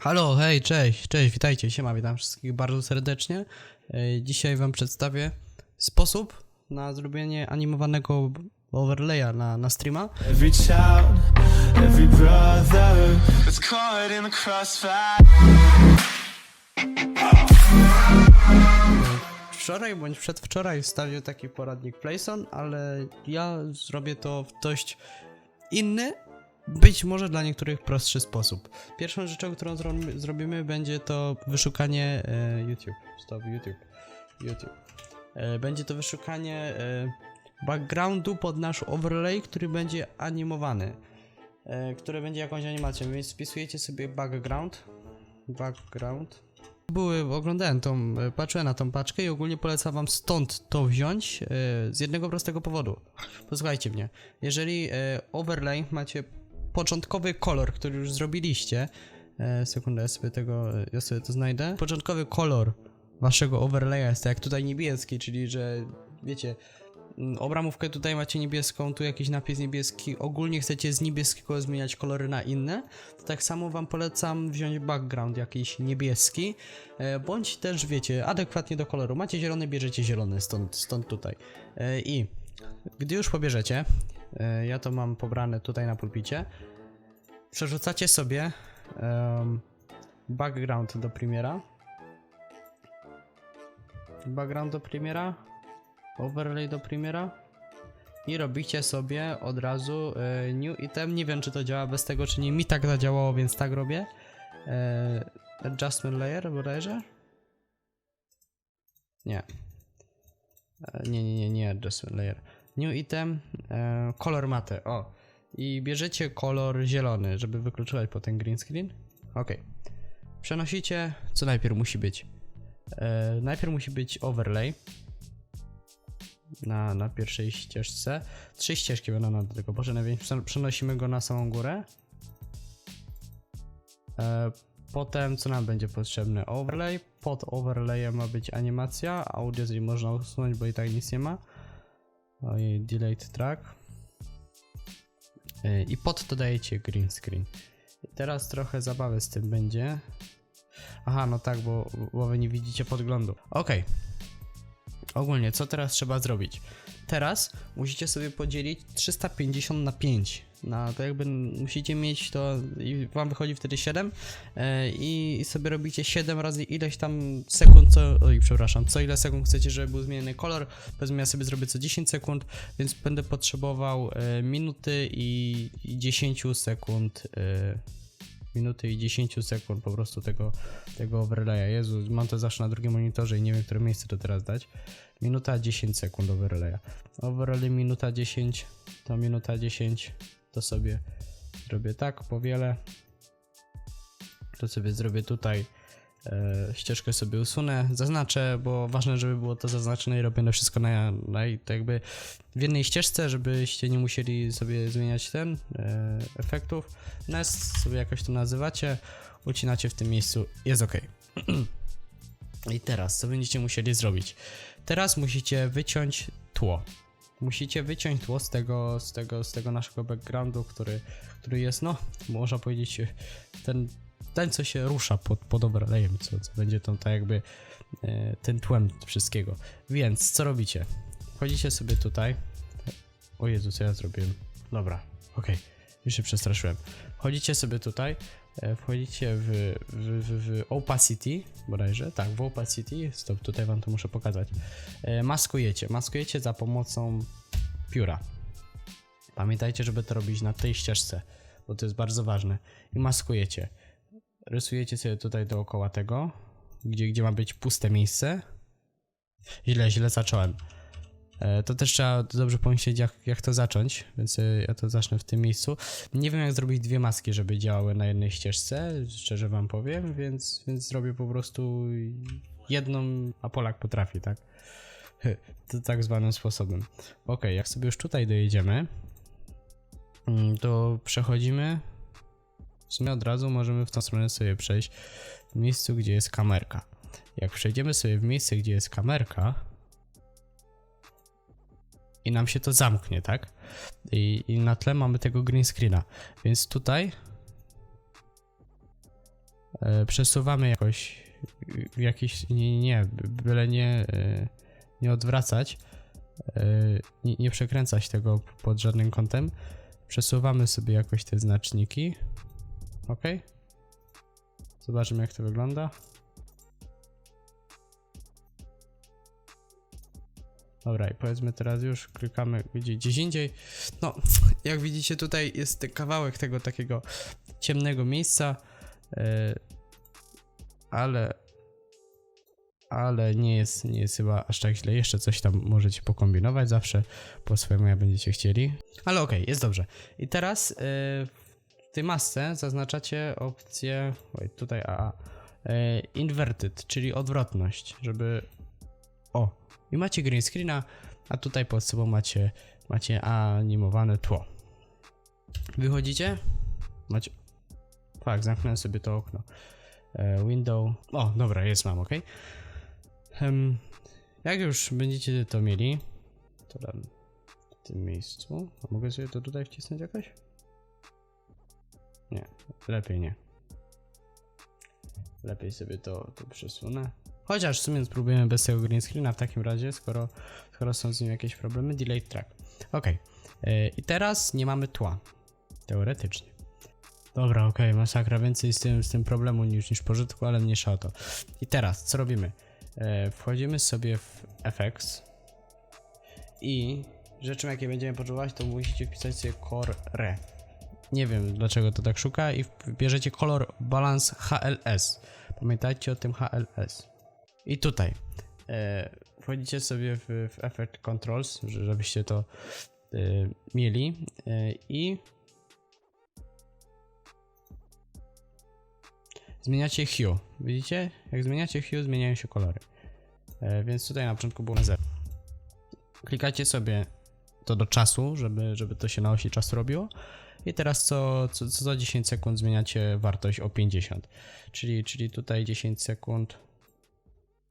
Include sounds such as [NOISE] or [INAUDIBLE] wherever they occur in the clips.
Halo, hej, cześć, cześć, witajcie, siema, witam wszystkich bardzo serdecznie. E, Dzisiaj wam przedstawię sposób na zrobienie animowanego overlaya na, na streama. Every child, every brother was caught in the crossfire. Wczoraj bądź przedwczoraj wstawił taki poradnik Playson, ale ja zrobię to w dość inny, być może dla niektórych prostszy sposób. Pierwszą rzeczą, którą zro- zrobimy będzie to wyszukanie e, YouTube. Stop, YouTube. YouTube. E, będzie to wyszukanie e, backgroundu pod nasz overlay, który będzie animowany. E, który będzie jakąś animacją, więc wpisujecie sobie background. Background. Były, oglądałem tą, e, patrzyłem na tą paczkę i ogólnie polecam wam stąd to wziąć e, z jednego prostego powodu. Posłuchajcie mnie. Jeżeli e, overlay macie początkowy kolor, który już zrobiliście, e, sekundę, ja sobie tego, ja sobie to znajdę. Początkowy kolor waszego overlaya jest tak jak tutaj niebieski, czyli że wiecie, mm, obramówkę tutaj macie niebieską, tu jakiś napis niebieski, ogólnie chcecie z niebieskiego zmieniać kolory na inne, to tak samo wam polecam wziąć background jakiś niebieski, e, bądź też wiecie, adekwatnie do koloru. Macie zielony, bierzecie zielony, stąd, stąd tutaj. E, I gdy już pobierzecie, ja to mam pobrane tutaj na pulpicie, przerzucacie sobie em, background do Premiera. Background do Premiera, overlay do Premiera i robicie sobie od razu e, new item. Nie wiem czy to działa bez tego czy nie. Mi tak zadziałało, więc tak robię. E, adjustment layer bodajże? Nie. E, nie, nie, nie, nie adjustment layer. New item, e, kolor matte. O. I bierzecie kolor zielony, żeby wykluczować potem green screen. Ok. Przenosicie, co najpierw musi być. E, najpierw musi być overlay na, na pierwszej ścieżce. Trzy ścieżki będą nam do tego potrzebne, więc przen- przenosimy go na samą górę. E, potem co nam będzie potrzebne? Overlay. Pod overlayem ma być animacja. Audio z można usunąć, bo i tak nic nie ma. Delayed track. E, I pod to dajecie green screen. I teraz trochę zabawy z tym będzie. Aha, no tak, bo, bo wy nie widzicie podglądu. Okej. Ogólnie, co teraz trzeba zrobić? Teraz musicie sobie podzielić 350 na 5. Na to jakby musicie mieć to i wam wychodzi wtedy 7 e, i sobie robicie 7 razy ileś tam sekund, co, oj przepraszam, co ile sekund chcecie, żeby był zmieniony kolor. Powiedzmy ja sobie zrobię co 10 sekund, więc będę potrzebował e, minuty i, i 10 sekund e, minuty i 10 sekund po prostu tego, tego overlaya. Jezu, mam to zawsze na drugim monitorze i nie wiem, które miejsce to teraz dać. Minuta 10 sekund overlaya. Overlay minuta 10, to minuta 10, to sobie zrobię tak, powielę. To sobie zrobię tutaj. E, ścieżkę sobie usunę, zaznaczę, bo ważne, żeby było to zaznaczone i robione wszystko na, na to jakby w jednej ścieżce, żebyście nie musieli sobie zmieniać ten e, efektów. Nest sobie jakoś to nazywacie, ucinacie w tym miejscu, jest ok. [CLEARS THROAT] I teraz, co będziecie musieli zrobić? Teraz musicie wyciąć tło. Musicie wyciąć tło z tego, z tego, z tego naszego backgroundu, który, który jest, no, można powiedzieć, ten, ten co się rusza pod, pod overlayem, co, co będzie tam tak jakby e, ten tłem wszystkiego. Więc, co robicie? Wchodzicie sobie tutaj. O Jezu, co ja zrobiłem? Dobra, okej, już się przestraszyłem. Wchodzicie sobie tutaj, e, wchodzicie w, w, w, w opacity, bodajże, tak, w opacity, stop, tutaj wam to muszę pokazać. E, Maskujecie, maskujecie za pomocą pióra. Pamiętajcie, żeby to robić na tej ścieżce, bo to jest bardzo ważne. I maskujecie. Rysujecie sobie tutaj dookoła tego, gdzie, gdzie ma być puste miejsce. Źle, źle zacząłem. E, To też trzeba dobrze pomyśleć, jak, jak to zacząć, więc e, ja to zacznę w tym miejscu. Nie wiem, jak zrobić dwie maski, żeby działały na jednej ścieżce, szczerze wam powiem, więc, więc zrobię po prostu jedną, a Polak potrafi, tak? [LAUGHS] To tak zwanym sposobem. Ok, jak sobie już tutaj dojedziemy, mm, to przechodzimy. W sumie od razu możemy w tą stronę sobie przejść w miejscu, gdzie jest kamerka. Jak przejdziemy sobie w miejsce, gdzie jest kamerka, i nam się to zamknie, tak? I, I na tle mamy tego green screena. Więc tutaj e, przesuwamy jakoś w jakiś, nie, nie, byle nie, e, nie odwracać, e, nie, nie przekręcać tego pod żadnym kątem. Przesuwamy sobie jakoś te znaczniki. Ok? Zobaczymy jak to wygląda. Dobra, i powiedzmy teraz już klikamy gdzie, gdzieś indziej. No, jak widzicie tutaj jest kawałek tego takiego ciemnego miejsca, e, ale ale nie jest, nie jest chyba aż tak źle. Jeszcze coś tam możecie pokombinować zawsze po swojemu, jak będziecie chcieli. Ale okej, jest dobrze. I teraz e, w tej masce zaznaczacie opcję, tutaj AA, e, inverted, czyli odwrotność, żeby o, i macie green screena, a tutaj pod sobą macie, macie animowane tło. Wychodzicie? Macie... Tak, zamknąłem sobie to okno. E, window... O, dobra, jest mam, ok. Em, jak już będziecie to mieli, to w tym miejscu. A mogę sobie to tutaj wcisnąć jakoś? Nie, lepiej nie. Lepiej sobie to, to przesunę. Chociaż w sumie spróbujemy bez tego green screena w takim razie, skoro, skoro są z nim jakieś problemy. Delay track. Ok. I teraz nie mamy tła. Teoretycznie. Dobra, okej, masakra. Więcej z tym, z tym problemu niż, niż pożytku, ale mniejsza o to. I teraz, co robimy? E, wchodzimy sobie w FX i rzeczą, jakie będziemy potrzebować, to musicie wpisać sobie core re. Nie wiem dlaczego to tak szuka i bierzecie kolor balance HLS. Pamiętajcie o tym HLS. I tutaj e, wchodzicie sobie w, w Effect Controls, że- żebyście to e, mieli e, i zmieniacie hue. Widzicie? Jak zmieniacie hue, zmieniają się kolory. E, więc tutaj na początku było na 0. Klikacie sobie to do czasu, żeby, żeby to się na osi czasu robiło. I teraz co, co, co za 10 sekund zmieniacie wartość o 50. Czyli, czyli tutaj 10 sekund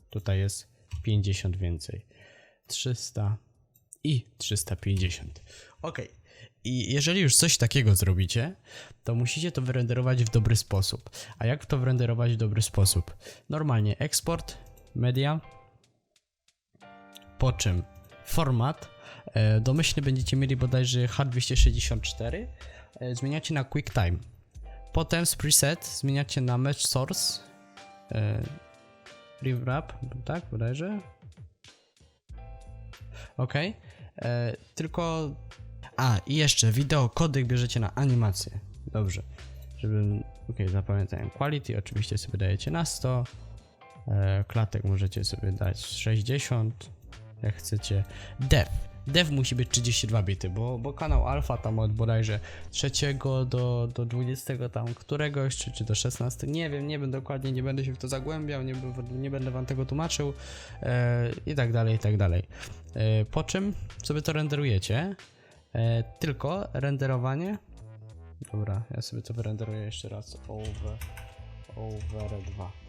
Tutaj jest 50 więcej. 300 i 350. Ok. I jeżeli już coś takiego zrobicie, to musicie to wyrenderować w dobry sposób. A jak to wyrenderować w dobry sposób? Normalnie eksport, media, po czym format. E, domyślnie będziecie mieli bodajże H264. E, zmieniacie na QuickTime. Potem z preset zmieniacie na Match Source. E, Rewrap, tak, bodajże. Ok. E, tylko. A, i jeszcze wideo kodek bierzecie na animację. Dobrze. Żebym. Ok, zapamiętałem. Quality oczywiście sobie dajecie na 100. E, klatek możecie sobie dać 60. Jak chcecie. Dev. Dev musi być 32 bity, bo, bo kanał alfa tam od bodajże 3 do, do 20 tam któregoś, czy, czy do 16, nie wiem, nie wiem dokładnie, nie będę się w to zagłębiał, nie, nie będę wam tego tłumaczył. E, i tak dalej, i tak dalej. E, po czym sobie to renderujecie, e, tylko renderowanie, dobra, ja sobie to wyrenderuję jeszcze raz, over, over 2.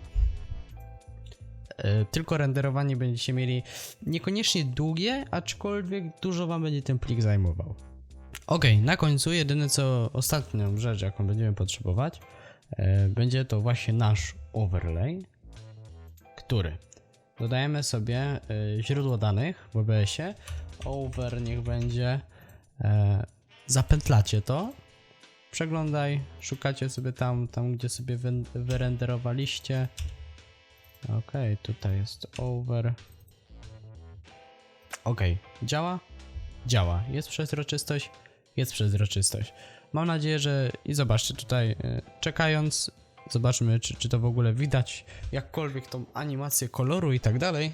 E, tylko renderowanie będziecie mieli niekoniecznie długie, aczkolwiek dużo wam będzie ten plik zajmował. Ok, na końcu jedyne co ostatnią rzecz, jaką będziemy potrzebować, e, będzie to właśnie nasz overlay, który dodajemy sobie e, źródło danych w OBS-ie. Over niech będzie. Zapętlacie to. Przeglądaj, szukacie sobie tam, tam gdzie sobie wy, wyrenderowaliście. Okej, tutaj jest over. Okej, działa? Działa. Jest przezroczystość? Jest przezroczystość. Mam nadzieję, że i zobaczcie tutaj, e, czekając, zobaczmy, czy, czy to w ogóle widać, jakkolwiek tą animację koloru i tak dalej.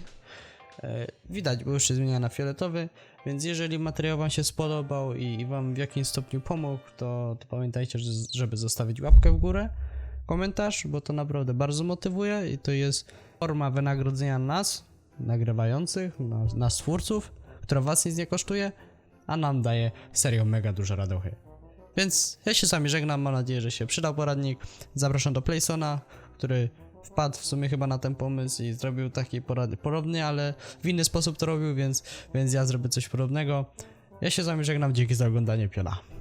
E, Widać, bo już się zmienia na fioletowy, więc jeżeli materiał Wam się spodobał i, i Wam w jakimś stopniu pomógł, to, to pamiętajcie, że, żeby zostawić łapkę w górę, komentarz, bo to naprawdę bardzo motywuje i to jest forma wynagrodzenia nas, nagrywających, nas, nas twórców, która Was nic nie kosztuje, a nam daje serio mega dużo radochy. Więc ja się z wami żegnam, mam nadzieję, że się przydał poradnik. Zapraszam do Playsona, który wpadł w sumie chyba na ten pomysł i zrobił taki porad podobny, ale w inny sposób to robił, więc, więc ja zrobię coś podobnego. Ja się z wami żegnam, dzięki za oglądanie Piona.